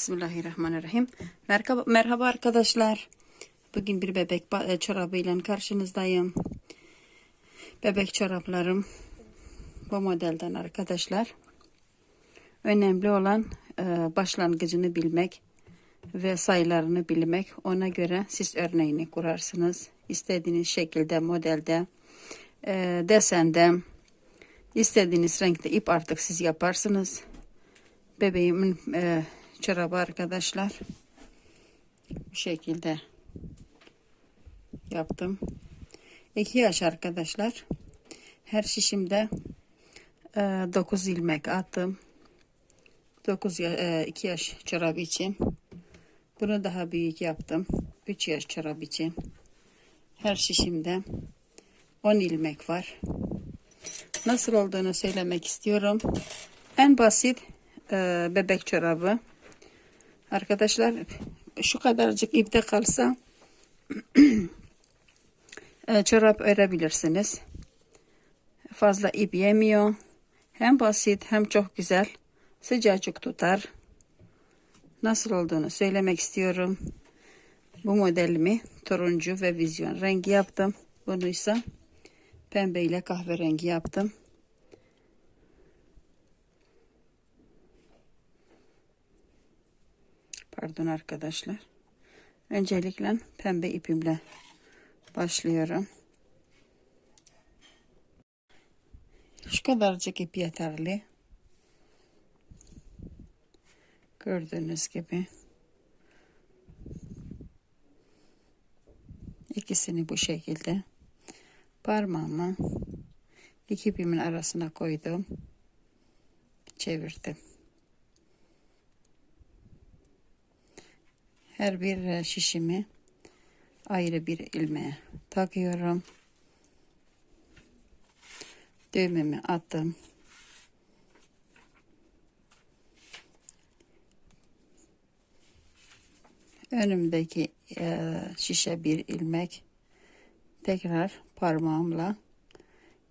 Bismillahirrahmanirrahim. Merhaba, merhaba arkadaşlar. Bugün bir bebek e, çorabıyla karşınızdayım. Bebek çoraplarım bu modelden arkadaşlar. Önemli olan e, başlangıcını bilmek ve sayılarını bilmek. Ona göre siz örneğini kurarsınız. İstediğiniz şekilde, modelde, e, desende, istediğiniz renkte ip artık siz yaparsınız. Bebeğimin e, çorabı arkadaşlar. Bu şekilde yaptım. 2 yaş arkadaşlar. Her şişimde e, 9 ilmek attım. 9 ya, 2 yaş çorabı için. Bunu daha büyük yaptım. 3 yaş çorabı için. Her şişimde 10 ilmek var. Nasıl olduğunu söylemek istiyorum. En basit e, bebek çorabı. Arkadaşlar şu kadarcık ipte kalsa e, çorap örebilirsiniz. Fazla ip yemiyor. Hem basit hem çok güzel. Sıcacık tutar. Nasıl olduğunu söylemek istiyorum. Bu modelimi turuncu ve vizyon rengi yaptım. Bunu ise pembe ile kahverengi yaptım. Pardon arkadaşlar. Öncelikle pembe ipimle başlıyorum. Şu kadarcık ip yeterli. Gördüğünüz gibi. İkisini bu şekilde parmağımı iki ipimin arasına koydum. Çevirdim. Her bir e, şişimi ayrı bir ilmeğe takıyorum. Düğmemi attım. Önümdeki e, şişe bir ilmek. Tekrar parmağımla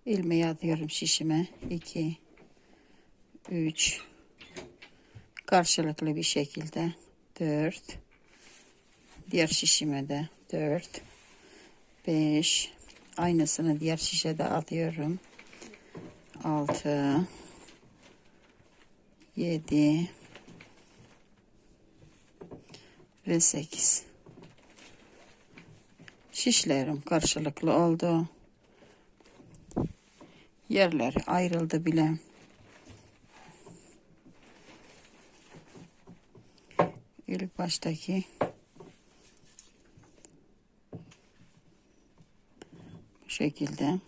ilmeği atıyorum şişime. 2 3 karşılıklı bir şekilde 4 diğer şişime de 4 5 aynısını diğer şişede atıyorum 6 7 ve 8 şişlerim karşılıklı oldu. Yerleri ayrıldı bile. İlk baştaki şekilde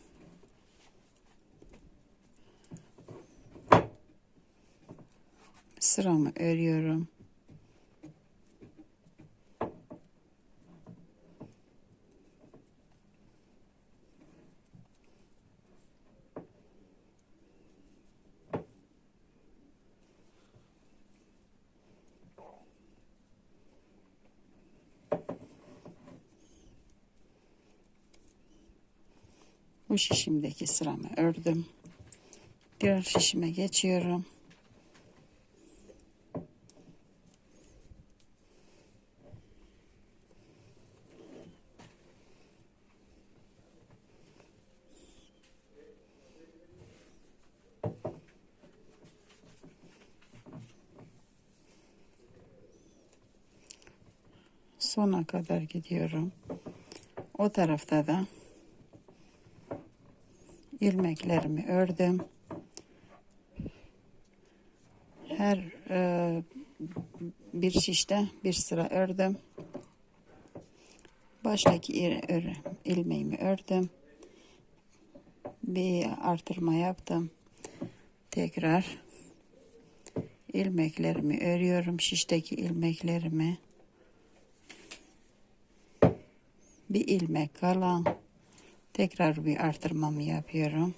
sıramı örüyorum. Bu şişimdeki sıramı ördüm. Diğer şişime geçiyorum. Sona kadar gidiyorum. O tarafta da ilmeklerimi ördüm. Her e, bir şişte bir sıra ördüm. Baştaki ilmeğimi ördüm. Bir artırma yaptım. Tekrar ilmeklerimi örüyorum. Şişteki ilmeklerimi. Bir ilmek kalan. Tekrar bir artırmamı yapıyorum.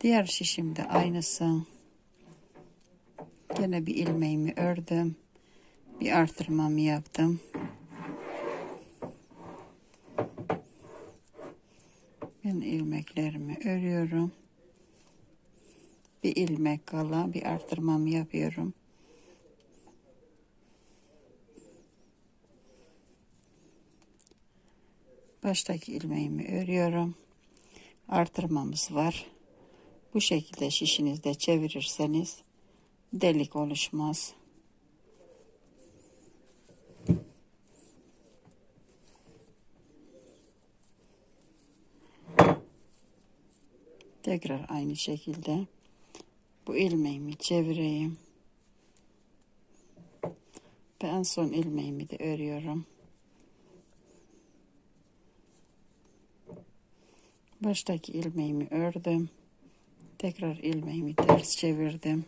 Diğer şişimde aynısı. Yine bir ilmeğimi ördüm. Bir artırmamı yaptım. Ben ilmeklerimi örüyorum. Bir ilmek kala bir artırmamı yapıyorum. Baştaki ilmeğimi örüyorum. Artırmamız var. Bu şekilde şişinizde çevirirseniz delik oluşmaz. Tekrar aynı şekilde bu ilmeğimi çevireyim. Ve en son ilmeğimi de örüyorum. Baştaki ilmeğimi ördüm. Tekrar ilmeğimi ters çevirdim.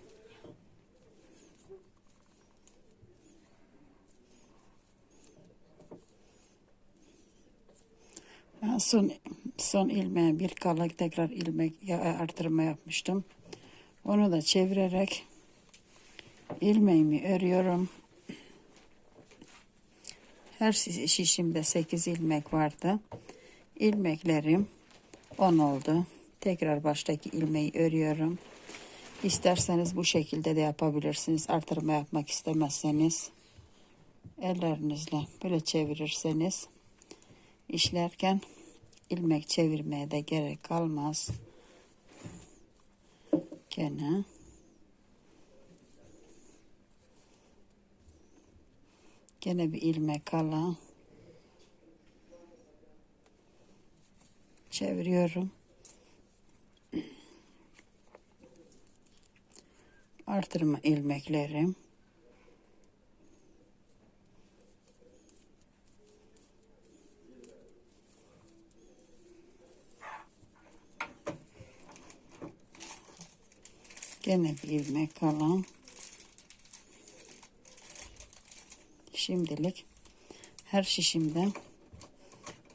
Son son ilmeğe bir kala tekrar ilmek artırma yapmıştım. Onu da çevirerek ilmeğimi örüyorum. Her şiş- şişimde 8 ilmek vardı. İlmeklerim 10 oldu. Tekrar baştaki ilmeği örüyorum. İsterseniz bu şekilde de yapabilirsiniz. Artırma yapmak istemezseniz ellerinizle böyle çevirirseniz işlerken ilmek çevirmeye de gerek kalmaz. Gene gene bir ilmek kala çeviriyorum. Artırma ilmeklerim. Gene bir ilmek kalan. Şimdilik her şişimden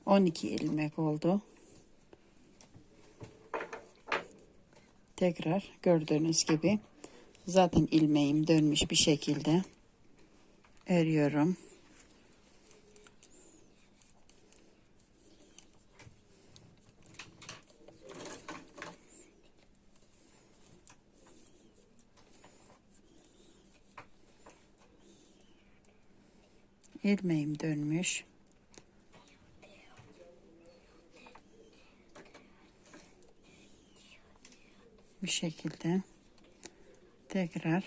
12 ilmek oldu. Tekrar gördüğünüz gibi zaten ilmeğim dönmüş bir şekilde örüyorum. ilmeğim dönmüş. Bu şekilde tekrar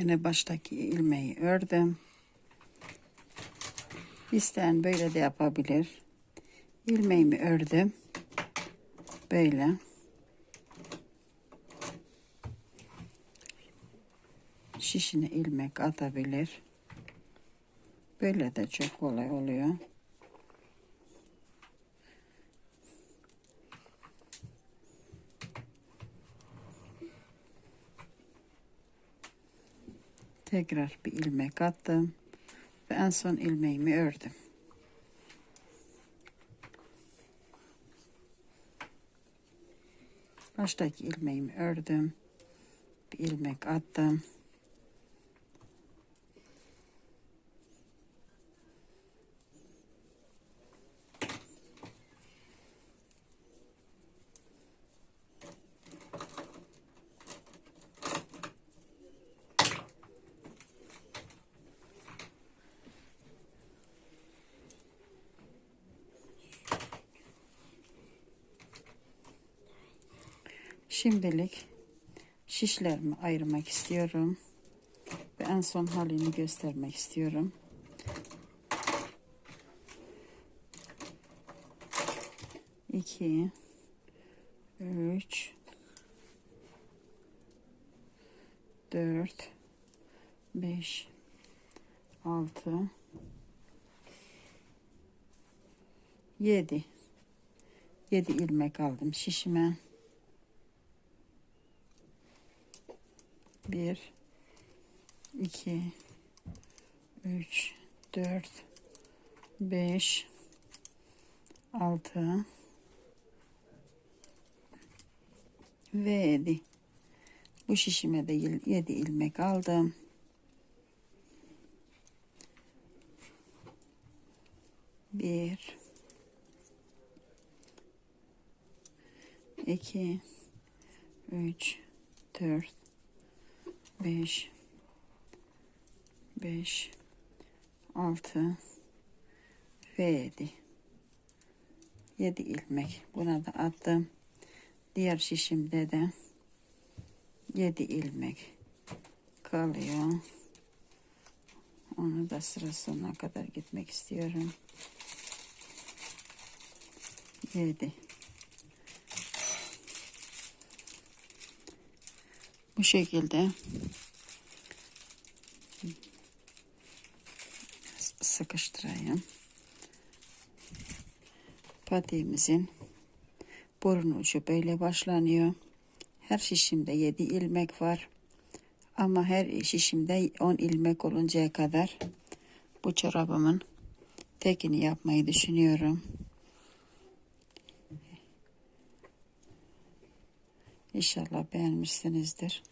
Gene baştaki ilmeği ördüm. İsteyen böyle de yapabilir. İlmeğimi ördüm. Böyle. Şişine ilmek atabilir. Böyle de çok kolay oluyor. Tekrar bir ilmek attım ve en son ilmeğimi ördüm. Baştaki ilmeğimi ördüm. Bir ilmek attım. Şimdilik şişlerimi ayırmak istiyorum. Ve en son halini göstermek istiyorum. İki, üç, dört, beş, altı, yedi. Yedi ilmek aldım şişime. Bir, iki, üç, dört, beş, altı ve yedi. Bu şişime de yedi ilmek aldım. Bir, iki, üç, dört, beş, beş, altı ve yedi. Yedi ilmek. Buna da attım. Diğer şişimde de yedi ilmek kalıyor. Onu da sıra sonuna kadar gitmek istiyorum. Yedi. Bu şekilde sıkıştırayım. Patiğimizin burun ucu böyle başlanıyor. Her şişimde 7 ilmek var. Ama her şişimde 10 ilmek oluncaya kadar bu çorabımın tekini yapmayı düşünüyorum. İnşallah beğenmişsinizdir.